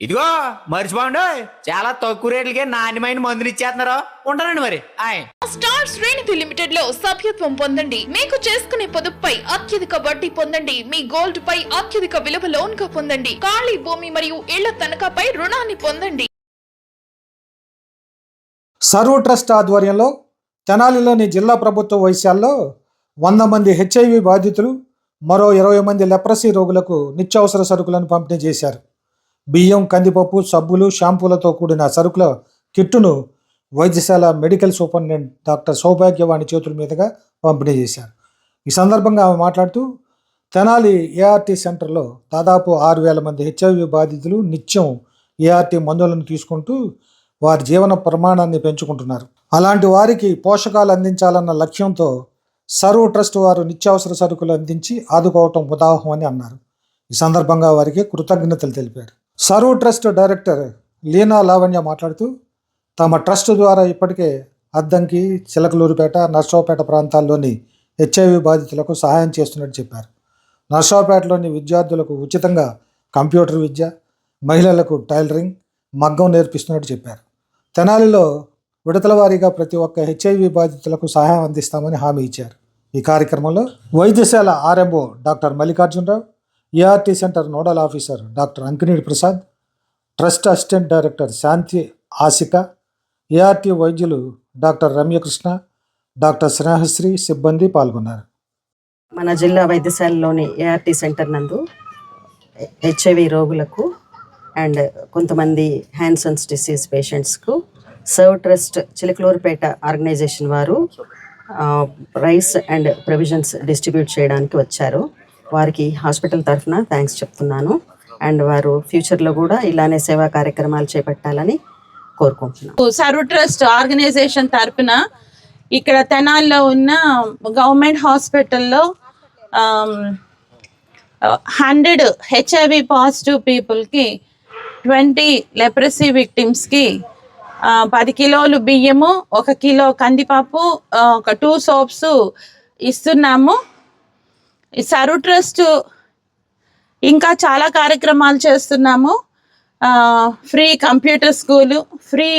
ఇదిగో మర్చిపోండి. చాలా తక్కువ రేట్లకే నాణ్యమైన మందులు ఇచ్చేస్తున్నారు. ఉంటానండి మరి. ఆయ్. స్టార్ శ్రేణిధి లిమిటెడ్లో సభ్యత్వం పొందండి. మీకు చేసుకునే పొదుపుపై అత్యధిక వడ్డీ పొందండి. మీ గోల్డ్ పై అత్యధిక విలువ లోన్గా పొందండి. ఖాళీ భూమి మరియు ఇళ్ళ తనఖాపై రుణాన్ని పొందండి. సర్వ్ ట్రస్ట్ ఆధ్వర్యంలో తెనాలిలోని జిల్లా ప్రభుత్వ వైద్యాల్లో వంద మంది హెచ్ఐవి బాధితులు మరో ఇరవై మంది లెప్రసీ రోగులకు నిత్యావసర సరుకులను పంపిణీ చేశారు. బియ్యం కందిపప్పు సబ్బులు షాంపూలతో కూడిన సరుకుల కిట్టును వైద్యశాల మెడికల్ సూపరింటెండెంట్ డాక్టర్ సౌభాగ్యవాణి చేతుల మీదుగా పంపిణీ చేశారు. ఈ సందర్భంగా ఆమె మాట్లాడుతూ తెనాలి ఏఆర్టీ సెంటర్లో దాదాపు ఆరు వేల మంది హెచ్ఐవి బాధితులు నిత్యం ఏఆర్టీ మందులను తీసుకుంటూ వారి జీవన ప్రమాణాన్ని పెంచుకుంటున్నారు. అలాంటి వారికి పోషకాలు అందించాలన్న లక్ష్యంతో సర్వ్ ట్రస్ట్ వారు నిత్యావసర సరుకులు అందించి ఆదుకోవటం ఉదాహం అని అన్నారు. ఈ సందర్భంగా వారికి కృతజ్ఞతలు తెలిపారు. Serve trust director Leena Lavanya మాట్లాడుతూ తమ ట్రస్ట్ ద్వారా ఇప్పటికే అద్దంకి చిలకలూరుపేట నర్సరావుపేట ప్రాంతాల్లోని హెచ్ఐవి బాధితులకు సహాయం చేస్తున్నట్టు చెప్పారు. నర్సరావుపేటలోని విద్యార్థులకు ఉచితంగా కంప్యూటర్ విద్య మహిళలకు టైలరింగ్ మగ్గం నేర్పిస్తున్నట్టు చెప్పారు. తెనాలిలో విడతల వారీగా ప్రతి ఒక్క హెచ్ఐవి బాధితులకు సహాయం అందిస్తామని హామీ ఇచ్చారు. ఈ కార్యక్రమంలో వైద్యశాల RMO doctor Mallikarjunarao ART centre nodal officer doctor Ankineedi Prasad trust assistant director Shanti Asika ART వైద్యులు డాక్టర్ రమ్యకృష్ణ డాక్టర్ స్నేహశ్రీ సిబ్బంది పాల్గొన్నారు. మన జిల్లా వైద్యశాలలోని ఏఆర్టీ సెంటర్ నందు హెచ్ఐవి రోగులకు అండ్ కొంతమంది హ్యాన్సన్స్ డిసీజ్ పేషెంట్స్కు సర్వ్ ట్రస్ట్ చిలకలూరుపేట ఆర్గనైజేషన్ వారు రైస్ అండ్ ప్రొవిజన్స్ డిస్ట్రిబ్యూట్ చేయడానికి వచ్చారు. వారికి హాస్పిటల్ తరఫున థ్యాంక్స్ చెప్తున్నాను. అండ్ వారు ఫ్యూచర్లో కూడా ఇలానే సేవా కార్యక్రమాలు చేపట్టాలని కోరుకుంటున్నాను సర్వ్ ట్రస్ట్ ఆర్గనైజేషన్ తరఫున ఇక్కడ తెనాల్లో ఉన్న గవర్నమెంట్ హాస్పిటల్లో హండ్రెడ్ హెచ్ఐవి పాజిటివ్ పీపుల్కి ట్వంటీ లెప్రసీ విక్టిమ్స్కి పది కిలోలు బియ్యము ఒక కిలో కందిపప్పు ఒక టూ సోప్స్ ఇస్తున్నాము. ఈ సర్వ్ ట్రస్ట్ ఇంకా చాలా కార్యక్రమాలు చేస్తున్నాము. Free computer school free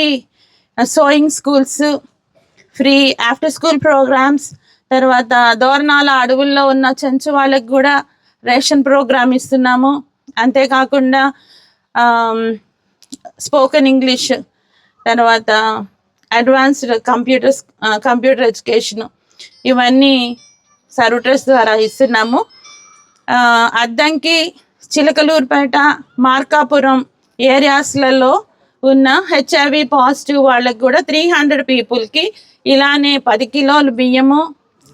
sewing schools free after school programmes తర్వాత దోరణాల అడవుల్లో ఉన్న చెంచు వాళ్ళకి కూడా రేషన్ ప్రోగ్రామ్ ఇస్తున్నాము. అంతేకాకుండా స్పోకెన్ ఇంగ్లీష్ తర్వాత అడ్వాన్స్డ్ కంప్యూటర్స్ కంప్యూటర్ ఎడ్యుకేషన్ ఇవన్నీ సర్వట్రస్ ద్వారా ఇస్తున్నాము. అద్దంకి చిలకలూరుపేట మార్కాపురం ఏరియాస్లలో ఉన్న హెచ్ఐవి పాజిటివ్ వాళ్ళకి కూడా త్రీ హండ్రెడ్ పీపుల్కి ఇలానే పది కిలోలు బియ్యము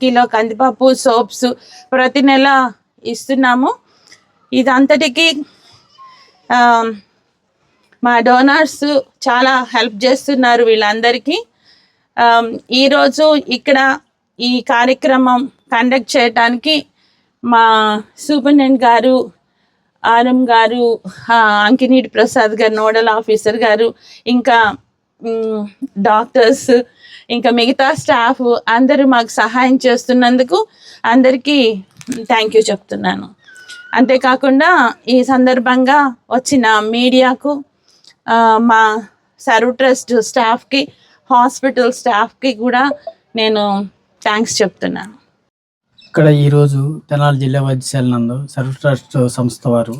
కిలో కందిపప్పు సోప్స్ ప్రతి నెల ఇస్తున్నాము. ఇదంతటికి మా డోనర్స్ చాలా హెల్ప్ చేస్తున్నారు వీళ్ళందరికీ. ఈరోజు ఇక్కడ ఈ కార్యక్రమం కండక్ట్ చేయడానికి మా సూపరింటెండెంట్ గారు ఆర్ఎం గారు అంకినీటి ప్రసాద్ గారు నోడల్ ఆఫీసర్ గారు ఇంకా డాక్టర్స్ ఇంకా మిగతా స్టాఫ్ అందరూ మాకు సహాయం చేస్తున్నందుకు అందరికీ థ్యాంక్ యూ చెప్తున్నాను. అంతేకాకుండా ఈ సందర్భంగా వచ్చిన మీడియాకు మా సర్వ్ ట్రస్ట్ స్టాఫ్కి హాస్పిటల్ స్టాఫ్కి కూడా నేను థ్యాంక్స్ చెప్తున్నాను ఇక్కడ ఈరోజు తెనాలి జిల్లా వైద్యశాల నందు సర్వ్ ట్రస్ట్ సంస్థ వారు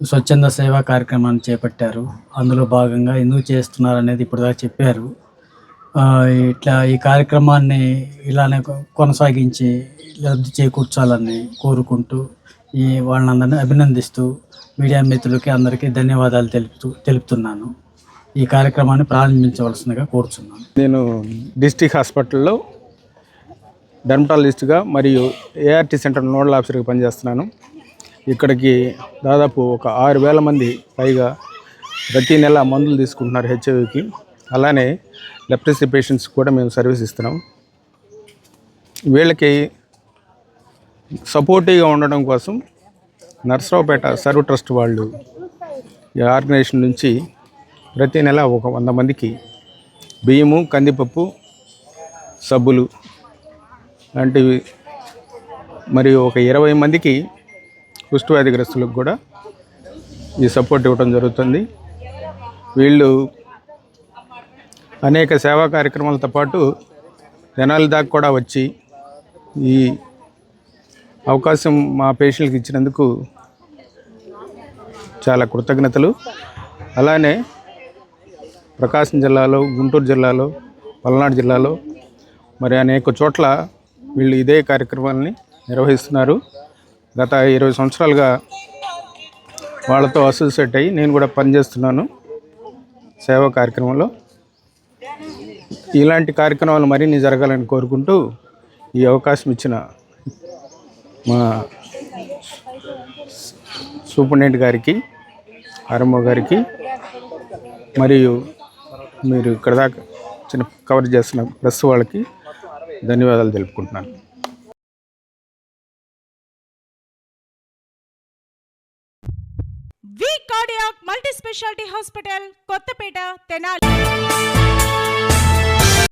స్వచ్ఛంద సేవా కార్యక్రమాన్ని చేపట్టారు. అందులో భాగంగా ఎందుకు చేస్తున్నారు అనేది ఇప్పుడు దాకా చెప్పారు ఇట్లా ఈ కార్యక్రమాన్ని ఇలానే కొనసాగించి లబ్ధి చేకూర్చాలని కోరుకుంటూ ఈ వాళ్ళందరినీ అభినందిస్తూ మీడియా మిత్రులకి అందరికీ ధన్యవాదాలు తెలుపుతూ తెలుపుతున్నాను. ఈ కార్యక్రమాన్ని ప్రారంభించవలసిందిగా కోరుచున్నాను. నేను డిస్టిక్ హాస్పిటల్లో డెర్మటాలజిస్ట్గా మరియు ఏఆర్టీ సెంటర్ నోడల్ ఆఫీసర్గా పనిచేస్తున్నాను. ఇక్కడికి దాదాపు ఒక ఆరు వేల మంది పైగా ప్రతి నెల మందులు తీసుకుంటున్నారు హెచ్ఐవికి. అలానే లెప్టసీ పేషెంట్స్ కూడా మేము సర్వీస్ ఇస్తున్నాం. వీళ్ళకి సపోర్టివ్గా ఉండడం కోసం నర్సరావుపేట సర్వ్ ట్రస్ట్ వాళ్ళు ఈ ఆర్గనైజేషన్ నుంచి ప్రతి నెల ఒక వంద మందికి బియ్యము కందిపప్పు సబ్బులు లాంటివి. మరియు ఒక ఇరవై మందికి కుష్ఠవ్యాధిగ్రస్తులకు కూడా ఈ సపోర్ట్ ఇవ్వడం జరుగుతుంది. వీళ్ళు అనేక సేవా కార్యక్రమాలతో పాటు జనాల దాకా కూడా వచ్చి ఈ అవకాశం మా పేషెంట్కి ఇచ్చినందుకు చాలా కృతజ్ఞతలు. అలానే ప్రకాశం జిల్లాలో గుంటూరు జిల్లాలో పల్నాడు జిల్లాలో మరి అనేక చోట్ల వీళ్ళు ఇదే కార్యక్రమాలని నిర్వహిస్తున్నారు. గత ఇరవై సంవత్సరాలుగా వాళ్ళతో అసోసియేట్ అయ్యి నేను కూడా పనిచేస్తున్నాను సేవా కార్యక్రమంలో. ఇలాంటి కార్యక్రమాలు మరిన్ని జరగాలని కోరుకుంటూ ఈ అవకాశం ఇచ్చిన మా సూపరింటెండెంట్ గారికి ఆర్ఎంఓ గారికి మరియు మీరు ఇక్కడ దాకా చిన్న కవర్ చేస్తున్న ప్రెస్ వాళ్ళకి ధన్యవాదాలు తెలుపుకుంటున్నాను. V cardiac multi speciality hospital Kothapeta Tenali.